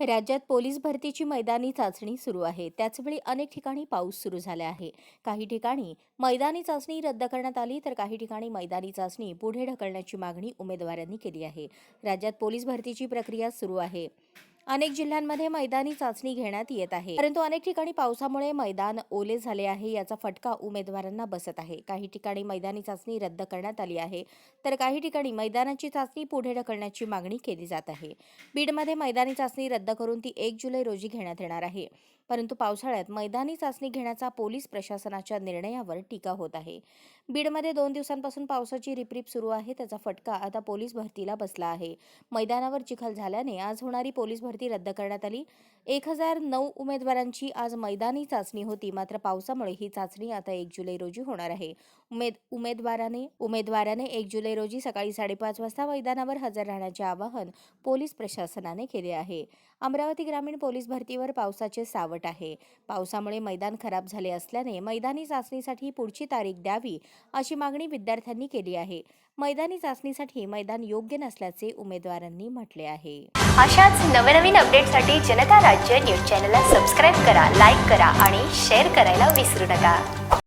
राज्यात पोलीस भरतीची मैदानी चाचणी सुरू आहे. त्याचवेळी अनेक ठिकाणी पाऊस सुरू झाला आहे. काही ठिकाणी मैदानी चाचणी रद्द करण्यात आली तर काही ठिकाणी मैदानी चाचणी पुढे ढकलण्याची मागणी उमेदवारांनी केली आहे. राज्यात पोलीस भरतीची प्रक्रिया सुरू आहे. अनेक जिल्ह्यांमध्ये मैदानी चाचणी घेण्यात येत आहे. परंतु अनेक ठिकाणी पावसामुळे मैदान ओले झाले आहे याचा फटका उमेदवारांना बसत आहे. काही ठिकाणी मैदानी चाचणी रद्द करण्यात आली आहे तर काही ठिकाणी मैदानाची चाचणी पुढे ढकलण्याची मागणी केली जात आहे. बीडमध्ये मैदानी चाचणी रद्द करून ती एक जुलै रोजी घेण्यात येणार आहे. परंतु पावसाळ्यात मैदानी चाचणी घेण्याचा पोलीस प्रशासनाच्या निर्णयावर टीका होत आहे. बीडमध्ये दोन दिवसांपासून पावसाची रिपरिप सुरू आहे त्याचा फटका आता पोलीस भरतीला बसला आहे. मैदानावर चिखल झाल्याने आज होणारी पोलीस भरती रद्द करण्यात आली. एक हजार नऊ उमेदवारांची आज मैदानी चाचणी होती मात्र पावसामुळे ही चाचणी आता एक जुलै रोजी होणार आहे. उमेद उमेदवाराने उमेदवाराने एक जुलै रोजी सकाळी साडेपाच वाजता मैदानावर हजर राहण्याचे आवाहन पोलीस प्रशासनाने केले आहे. अमरावती ग्रामीण पोलीस भरतीवर पावसाचे सावट आहे. पावसामुळे मैदान खराब झाले असल्याने मैदानी चाचणीसाठी पुढची तारीख द्यावी अशी मागणी विद्यार्थ्यांनी केली आहे. मैदानी चाचणीसाठी मैदान योग्य नसल्याचे उमेदवारांनी म्हटले आहे. अशाच नवनवीन अपडेटसाठी जनता राज्य न्यूज चॅनलला सबस्क्राईब करा लाईक करा आणि शेअर करायला विसरू नका.